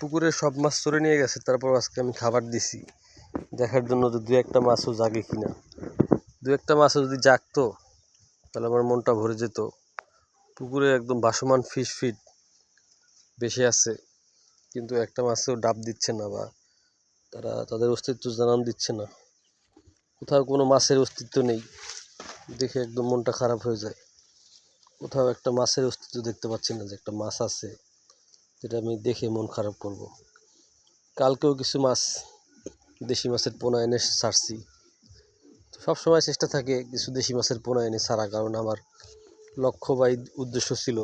পুকুরে সব মাছ চড়ে নিয়ে গেছে, তারপর আজকে আমি খাবার দিছি। দেখার জন্য যে দু একটা মাছও জাগে কিনা। দু একটা মাছও যদি জাগতো, তাহলে আমার মনটা ভরে যেত। পুকুরে একদম বাসমান ফিশ ফিট বেশি আছে, কিন্তু একটা মাছও ডাব দিচ্ছে না বা তারা তাদের অস্তিত্ব জানান দিচ্ছে না। কোথাও কোনো মাছের অস্তিত্ব নেই, দেখে একদম মনটা খারাপ হয়ে যায়। কোথাও একটা মাছের অস্তিত্ব দেখতে পাচ্ছি না যে একটা মাছ আছে। যেটা আমি দেখে মন খারাপ করব। কালকেও কিছু মাছ, দেশি মাছের পোনা এনে ছাড়ছি সবসময় চেষ্টা থাকে কিছু দেশি মাছের পোনা এনে ছাড়া কারণ আমার লক্ষ্য বা উদ্দেশ্য ছিল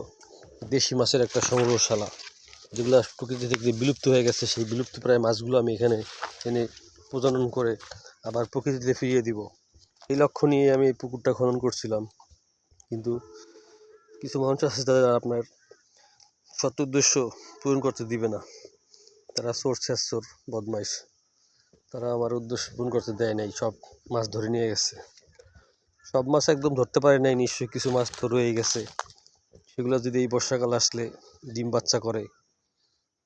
দেশি মাছের একটা সংগ্রহশালা, যেগুলো প্রকৃতি থেকে বিলুপ্ত হয়ে গেছে। সেই বিলুপ্ত প্রায় মাছগুলো আমি এখানে এনে প্রজনন করে আবার প্রকৃতিতে ফিরিয়ে দিব। এই লক্ষ্য নিয়ে আমি এই পুকুরটা খনন করছিলাম। কিন্তু কিছু মানুষ আছে তাদের আপনার সৎ উদ্দেশ্য পূরণ করতে দিবে না। তারা চোর ছেঁচোর বদমাইশ। তারা আমার উদ্দেশ্য পূরণ করতে দেয় নাই, সব মাছ ধরে নিয়ে গেছে। সব মাছ একদম ধরতে পারে নাই, নিশ্চয়ই কিছু মাছ তো রয়ে গেছে। সেগুলো যদি এই বর্ষাকাল আসলে ডিম বাচ্চা করে,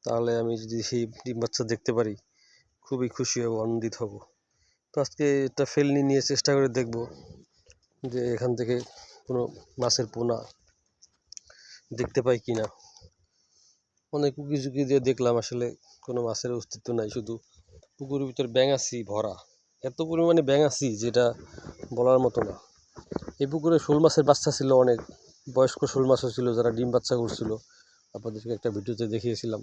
তাহলে আমি যদি সেই ডিম বাচ্চা দেখতে পারি, খুবই খুশি হব, আনন্দিত হব। তো আজকে এটা ফেলনি নিয়ে চেষ্টা করে দেখব যে এখান থেকে কোনো মাছের পোনা দেখতে পাই কি না অনেক উকি ঝুঁকি দিয়ে দেখলাম, আসলে কোনো মাছের অস্তিত্ব নাই, শুধু পুকুরের ভিতর ব্যাঙাচি ভরা। এত পরিমাণে ব্যাঙাচি যেটা বলার মতো না। এই পুকুরে শোল মাছের বাচ্চা ছিল অনেক, বয়স্ক শোল মাছও ছিল, যারা ডিম বাচ্চা করছিল। আপনাদেরকে একটা ভিডিওতে দেখিয়েছিলাম।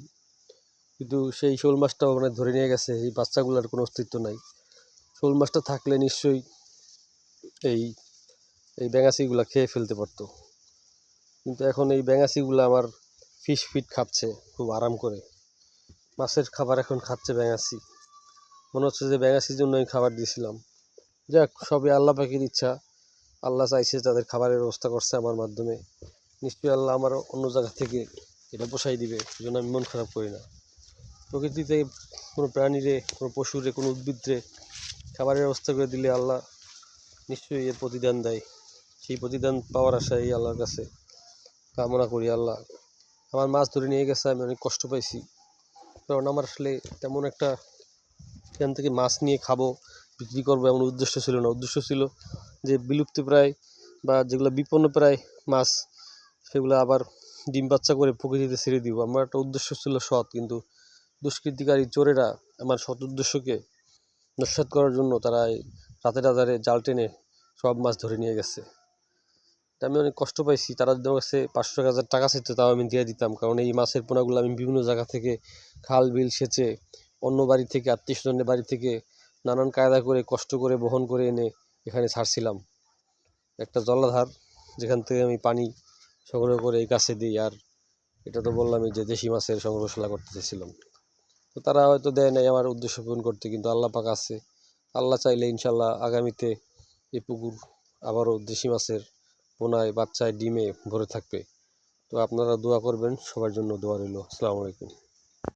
কিন্তু সেই শোল মাছটাও মানে ধরে নিয়ে গেছে, এই বাচ্চাগুলোর কোনো অস্তিত্ব নাই। শোল মাছটা থাকলে নিশ্চয়ই এই এই ব্যাঙাচিগুলো খেয়ে ফেলতে পারতো। কিন্তু এখন এই ব্যাঙাচিগুলো আমার ফিশ ফিট খাচ্ছে, খুব আরাম করে। মাছের খাবার এখন খাচ্ছে ব্যাঙাচি মনে হচ্ছে যে ব্যাঙাচির জন্য আমি খাবার দিয়েছিলাম। যাক, সবই আল্লাহ পাখির ইচ্ছা। আল্লাহ চাইছে তাদের খাবারের ব্যবস্থা করছে আমার মাধ্যমে। নিশ্চয়ই আল্লাহ আমার অন্য জায়গা থেকে এটা পোষাই দিবে সেজন্য আমি মন খারাপ করি না। প্রকৃতিতে কোনো প্রাণীরে, কোনো পশুরে, কোনো উদ্ভিদরে খাবারের ব্যবস্থা করে দিলে আল্লাহ নিশ্চয়ই এর প্রতিদান দেয়। সেই প্রতিদান পাওয়ার আশায় এই আল্লাহর কাছে। কামনা করি আল্লাহ। আমার মাছ ধরে নিয়ে গেছে, আমি অনেক কষ্ট পাইছি। কারণ আমার আসলে তেমন একটা এখান থেকে মাছ নিয়ে খাব, বিক্রি করব এমন উদ্দেশ্য ছিল না। উদ্দেশ্য ছিল যে বিলুপ্ত প্রায় বা যেগুলো বিপন্ন প্রায় মাছ, সেগুলো আবার ডিম বাচ্চা করে প্রকৃতিতে ছেড়ে দিব। আমার একটা উদ্দেশ্য ছিল সৎ, কিন্তু দুষ্কৃতিকারী চোরেরা আমার সৎ উদ্দেশ্যকে নস্যাৎ করার জন্য তারা এই রাতের আধারে জাল টেনে সব মাছ ধরে নিয়ে গেছে। তা আমি অনেক কষ্ট পাইছি। তারা যদি আমার কাছে পাঁচশো এক হাজার টাকা চাইতো, তাও আমি দিয়ে দিতাম। কারণ এই মাছের পোনাগুলো আমি বিভিন্ন জায়গা থেকে খাল, বিল সেচে অন্য বাড়ি থেকে, আত্মীয় স্বজনের বাড়ি থেকে নানান কায়দা করে, কষ্ট করে, বহন করে এনে এখানে ছাড়ছিলাম। একটা জলাধার যেখান থেকে আমি পানি সংগ্রহ করে এই কাছে দিই। আর এটা তো বললামই যে দেশি মাছের সংগ্রহশালা করতে চেয়েছিলাম তো তারা হয়তো দেয় নাই আমার উদ্দেশ্য পূরণ করতে, কিন্তু আল্লাহ পাক আছে। আল্লাহ চাইলে ইনশাল্লাহ আগামীতে এই পুকুর আবারও দেশি মাছের পোনায় বাচ্চায় ডিমে ভরে থাকবে। তো আপনারা দোয়া করবেন, সবার জন্য দোয়া রইল। আসসালামু আলাইকুম।